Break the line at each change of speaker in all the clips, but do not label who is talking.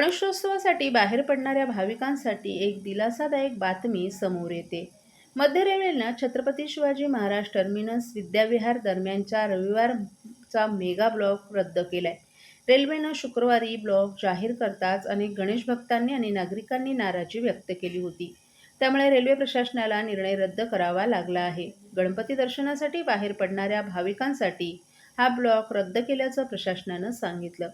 गणेशोत्सवासाठी बाहेर पडणाऱ्या भाविकांसाठी एक दिलासादायक बातमी समोर येते. मध्य रेल्वेनं छत्रपती शिवाजी महाराज टर्मिनस विद्याविहार दरम्यानच्या रविवारचा मेगा ब्लॉक रद्द केलाय. रेल्वेनं शुक्रवारी ब्लॉक जाहीर करताच अनेक गणेश भक्तांनी आणि नागरिकांनी नाराजी व्यक्त केली होती. त्यामुळे रेल्वे प्रशासनाला निर्णय रद्द करावा लागला आहे. गणपती दर्शनासाठी बाहेर पडणाऱ्या भाविकांसाठी हा ब्लॉक रद्द केल्याचं प्रशासनानं सांगितलं.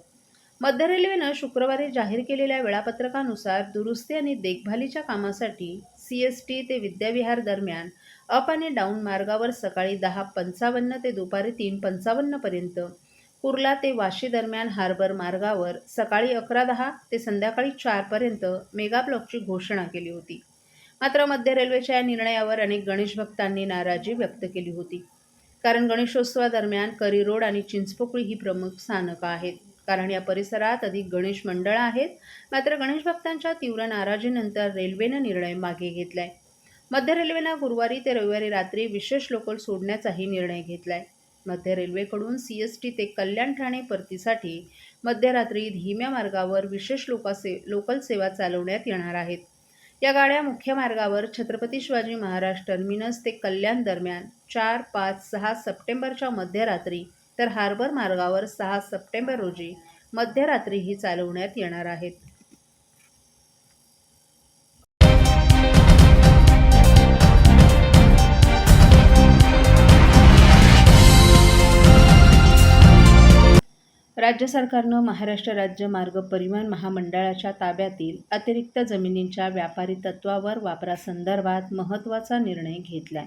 मध्य रेल्वेनं शुक्रवारी जाहीर केलेल्या वेळापत्रकानुसार दुरुस्ती आणि देखभालीच्या कामासाठी सी एस टी ते विद्याविहार दरम्यान अप आणि डाऊन मार्गावर सकाळी दहा पंचावन्न ते दुपारी तीन पंचावन्नपर्यंत कुर्ला ते वाशी दरम्यान हार्बर मार्गावर सकाळी अकरा दहा ते संध्याकाळी चारपर्यंत मेगा ब्लॉकची घोषणा केली होती. मात्र मध्य रेल्वेच्या या निर्णयावर अनेक गणेश भक्तांनी नाराजी व्यक्त केली होती. कारण गणेशोत्सवादरम्यान करी रोड आणि चिंचपोकळी ही प्रमुख स्थानकं आहेत. कारण या परिसरात अधिक गणेश मंडळं आहेत. मात्र गणेश भक्तांच्या तीव्र नाराजीनंतर रेल्वेनं निर्णय मागे घेतलाय. मध्य रेल्वेनं गुरुवारी ते रविवारी रात्री विशेष लोकल सोडण्याचाही निर्णय घेतलाय. मध्य रेल्वेकडून सी एस टी ते कल्याण ठाणे परतीसाठी मध्यरात्री धीम्या मार्गावर विशेष लोकासे लोकल सेवा चालवण्यात येणार आहेत. या गाड्या मुख्य मार्गावर छत्रपती शिवाजी महाराज टर्मिनस ते कल्याण दरम्यान चार पाच सहा सप्टेंबरच्या मध्यरात्री तर हार्बर मार्गावर सहा सप्टेंबर रोजी मध्यरात्रीही चालवण्यात येणार आहेत. राज्य सरकारनं महाराष्ट्र राज्य मार्ग परिवहन महामंडळाच्या ताब्यातील अतिरिक्त जमिनींच्या व्यापारी तत्वावर वापरासंदर्भात महत्त्वाचा निर्णय घेतलाय.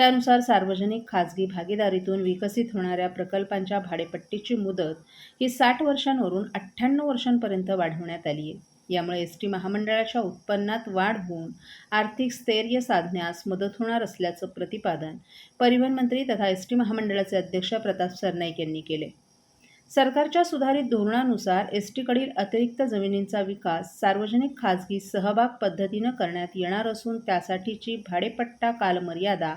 त्यानुसार सार्वजनिक खाजगी भागीदारीतून विकसित होणाऱ्या प्रकल्पांच्या भाडेपट्टीची मुदत ही साठ वर्षांवरून अठ्ठ्याण्णव वर्षांपर्यंत वाढवण्यात आली आहे. यामुळे एस टी महामंडळाच्या उत्पन्नात वाढ होऊन आर्थिक स्थैर्य साधण्यास मदत होणार असल्याचं प्रतिपादन परिवहन मंत्री तथा एस टी महामंडळाचे अध्यक्ष प्रताप सरनाईक यांनी केले. सरकारच्या सुधारित धोरणानुसार एस टीकडील अतिरिक्त जमिनींचा विकास सार्वजनिक खाजगी सहभाग पद्धतीनं करण्यात येणार असून त्यासाठीची भाडेपट्टा कालमर्यादा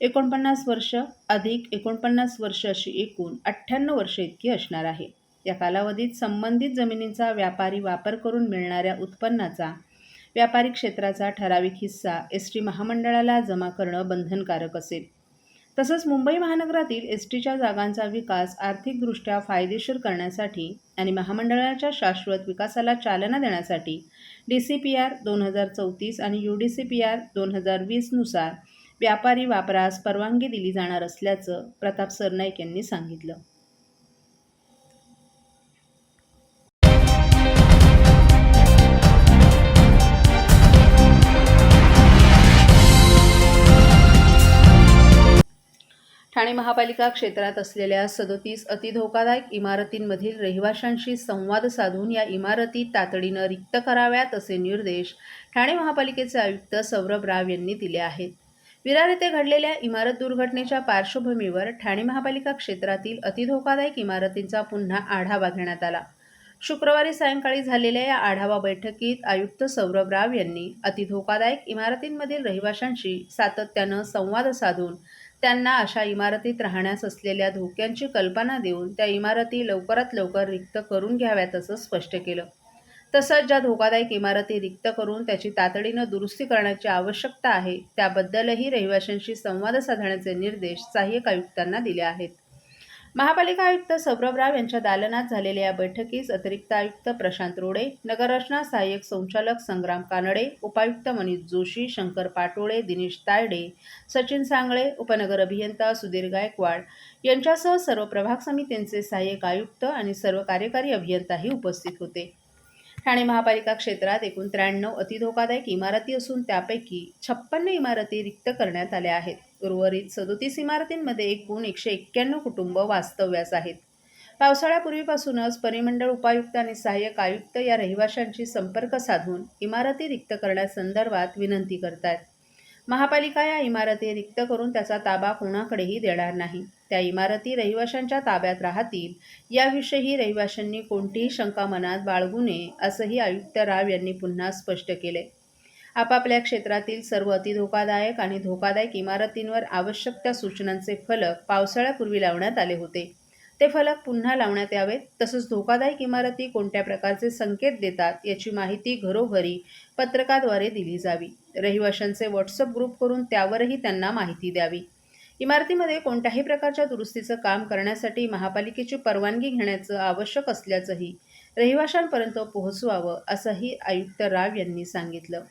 एकोणपन्नास वर्ष अधिक एकोणपन्नास वर्ष अशी एकूण अठ्ठ्याण्णव वर्ष इतकी असणार आहे. या कालावधीत संबंधित जमिनींचा व्यापारी वापर करून मिळणाऱ्या उत्पन्नाचा व्यापारी क्षेत्राचा ठराविक हिस्सा एस टी महामंडळाला जमा करणं बंधनकारक असेल. तसंच मुंबई महानगरातील एस टीच्या जागांचा विकास आर्थिकदृष्ट्या फायदेशीर करण्यासाठी आणि महामंडळाच्या शाश्वत विकासाला चालना देण्यासाठी डी सी पी आर दोन हजार चौतीस आणि U D C P R दोन हजार वीसनुसार व्यापारी वापरास परवानगी दिली जाणार असल्याचं प्रताप सरनाईक यांनी सांगितलं. ठाणे महापालिका क्षेत्रात असलेल्या सदोतीस अतिधोकादायक इमारतींमधील रहिवाशांशी संवाद साधून या इमारती तातडीनं रिक्त कराव्यात असे निर्देश ठाणे महापालिकेचे आयुक्त सौरभ राव यांनी दिले आहेत. विरार येथे घडलेल्या इमारत दुर्घटनेच्या पार्श्वभूमीवर ठाणे महापालिका क्षेत्रातील अतिधोकादायक इमारतींचा पुन्हा आढावा घेण्यात आला. शुक्रवारी सायंकाळी झालेल्या या आढावा बैठकीत आयुक्त सौरभ राव यांनी अतिधोकादायक इमारतींमधील रहिवाशांशी सातत्यानं संवाद साधून त्यांना अशा इमारतीत राहण्यास असलेल्या धोक्यांची कल्पना देऊन त्या इमारती लवकरात लवकर रिक्त करून घ्याव्यात असं स्पष्ट केलं. तसंच ज्या धोकादायक इमारती रिक्त करून त्याची तातडीनं दुरुस्ती करण्याची आवश्यकता आहे त्याबद्दलही रहिवाशांशी संवाद साधण्याचे निर्देश सहाय्यक आयुक्तांना दिले आहेत. महापालिका आयुक्त सौरभ राव यांच्या दालनात झालेल्या या बैठकीस अतिरिक्त आयुक्त प्रशांत रोडे नगररचना सहाय्यक संचालक संग्राम कानडे उपायुक्त मनीष जोशी शंकर पाटोळे दिनेश तायडे सचिन सांगळे उपनगर अभियंता सुधीर गायकवाड यांच्यासह सर्व प्रभाग समित्यांचे सहाय्यक आयुक्त आणि सर्व कार्यकारी अभियंताही उपस्थित होते. ठाणे महापालिका क्षेत्रात एकूण त्र्याण्णव अतिधोकादायक इमारती असून त्यापैकी छप्पन्न इमारती रिक्त करण्यात आल्या आहेत. उर्वरित सदोतीस इमारतींमध्ये एकूण एकशे एक्क्याण्णव कुटुंब वास्तव्यास आहेत. पावसाळ्यापूर्वीपासूनच परिमंडळ उपायुक्त आणि सहाय्यक आयुक्त या रहिवाशांशी संपर्क साधून इमारती रिक्त करण्यासंदर्भात विनंती करतात महापालिका या इमारती रिक्त करून त्याचा ताबा कोणाकडेही देणार नाही. त्या इमारती रहिवाशांच्या ताब्यात राहतील. याविषयी रहिवाशांनी कोणतीही शंका मनात बाळगू नये असंही आयुक्त राव यांनी पुन्हा स्पष्ट केले. आपापल्या क्षेत्रातील सर्व अतिधोकादायक आणि धोकादायक इमारतींवर आवश्यक त्या सूचनांचे फलक पावसाळ्यापूर्वी लावण्यात आले होते. ते फलक पुन्हा लावण्यात यावेत तसंच धोकादायक इमारती कोणत्या प्रकारचे संकेत देतात याची माहिती घरोघरी पत्रकाद्वारे दिली जावी. रहिवाशांचे व्हॉट्सअप ग्रुप करून त्यावरही त्यांना माहिती द्यावी. इमारतीमध्ये कोणत्याही प्रकारच्या दुरुस्तीचं काम करण्यासाठी महापालिकेची परवानगी घेण्याचं आवश्यक असल्याचंही रहिवाशांपर्यंत पोहोचवावं असंही आयुक्त राव यांनी सांगितलं.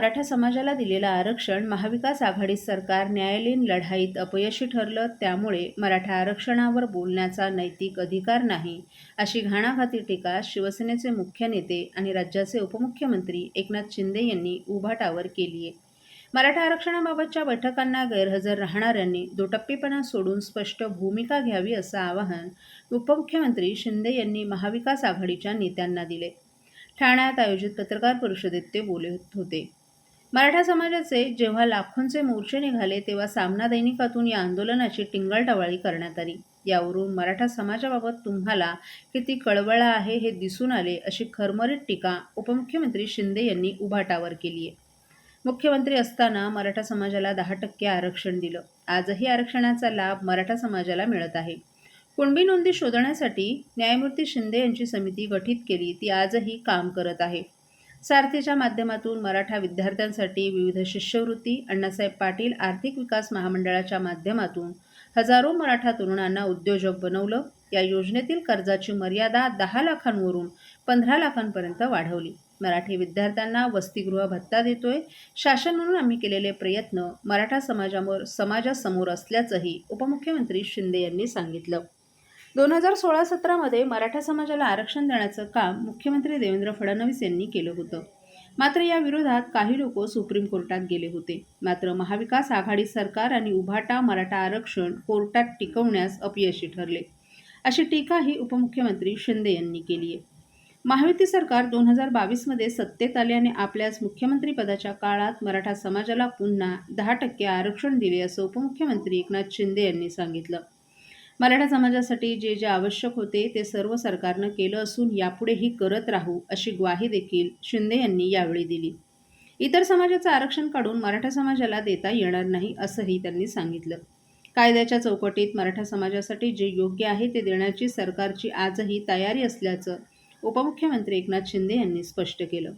मराठा समाजाला दिलेलं आरक्षण महाविकास आघाडी सरकार न्यायालयीन लढाईत अपयशी ठरलं त्यामुळे मराठा आरक्षणावर बोलण्याचा नैतिक अधिकार नाही अशी घाणाघाती टीका शिवसेनेचे मुख्य नेते आणि राज्याचे उपमुख्यमंत्री एकनाथ शिंदे यांनी उभाटावर केली आहे मराठा आरक्षणाबाबतच्या बैठकांना गैरहजर राहणाऱ्यांनी दुटप्पीपणा सोडून स्पष्ट भूमिका घ्यावी असं आवाहन उपमुख्यमंत्री शिंदे यांनी महाविकास आघाडीच्या नेत्यांना दिले. ठाण्यात आयोजित पत्रकार परिषदेत ते बोलत होते. मराठा समाजाचे जेव्हा लाखोंचे मोर्चे निघाले तेव्हा सामना दैनिकातून या आंदोलनाची टिंगलटवाळी करण्यात आली. यावरून मराठा समाजाबाबत तुम्हाला किती कळवळा आहे हे दिसून आले अशी खरमरीत टीका उपमुख्यमंत्री शिंदे यांनी उभाटावर केली आहे. मुख्यमंत्री असताना मराठा समाजाला दहा टक्के आरक्षण दिलं. आजही आरक्षणाचा लाभ मराठा समाजाला मिळत आहे. कुणबी नोंदी शोधण्यासाठी न्यायमूर्ती शिंदे यांची समिती गठीत केली ती आजही काम करत आहे. सारथीच्या माध्यमातून मराठा विद्यार्थ्यांसाठी विविध शिष्यवृत्ती अण्णासाहेब पाटील आर्थिक विकास महामंडळाच्या माध्यमातून हजारो मराठा तरुणांना उद्योजक बनवलं. या योजनेतील कर्जाची मर्यादा दहा लाखांवरून पंधरा लाखांपर्यंत वाढवली. मराठी विद्यार्थ्यांना वसतिगृह भत्ता देतोय. शासन म्हणून आम्ही केलेले प्रयत्न मराठा समाजावर समाजासमोर असल्याचंही उपमुख्यमंत्री शिंदे यांनी सांगितलं. दोन हजार सोळा सतरामध्ये मराठा समाजाला आरक्षण देण्याचं काम मुख्यमंत्री देवेंद्र फडणवीस यांनी केलं होतं. मात्र या विरोधात काही लोक सुप्रीम कोर्टात गेले होते. मात्र महाविकास आघाडी सरकार आणि उभाटा मराठा आरक्षण कोर्टात टिकवण्यास अपयशी ठरले. अशी टीकाही उपमुख्यमंत्री शिंदे यांनी केली आहे. महायुती सरकार दोन हजार बावीसमध्ये सत्तेत आल्याने आपल्याच मुख्यमंत्रीपदाच्या काळात मराठा समाजाला पुन्हा दहा टक्के आरक्षण दिले असं उपमुख्यमंत्री एकनाथ शिंदे यांनी सांगितलं. मराठा समाजासाठी जे जे आवश्यक होते ते सर्व सरकारनं केलं असून यापुढेही करत राहू अशी ग्वाही देखील शिंदे यांनी यावेळी दिली. इतर समाजाचं आरक्षण काढून मराठा समाजाला देता येणार नाही असंही त्यांनी सांगितलं. कायद्याच्या चौकटीत मराठा समाजासाठी जे योग्य आहे ते देण्याची सरकारची आजही तयारी असल्याचं उपमुख्यमंत्री एकनाथ शिंदे यांनी स्पष्ट केलं.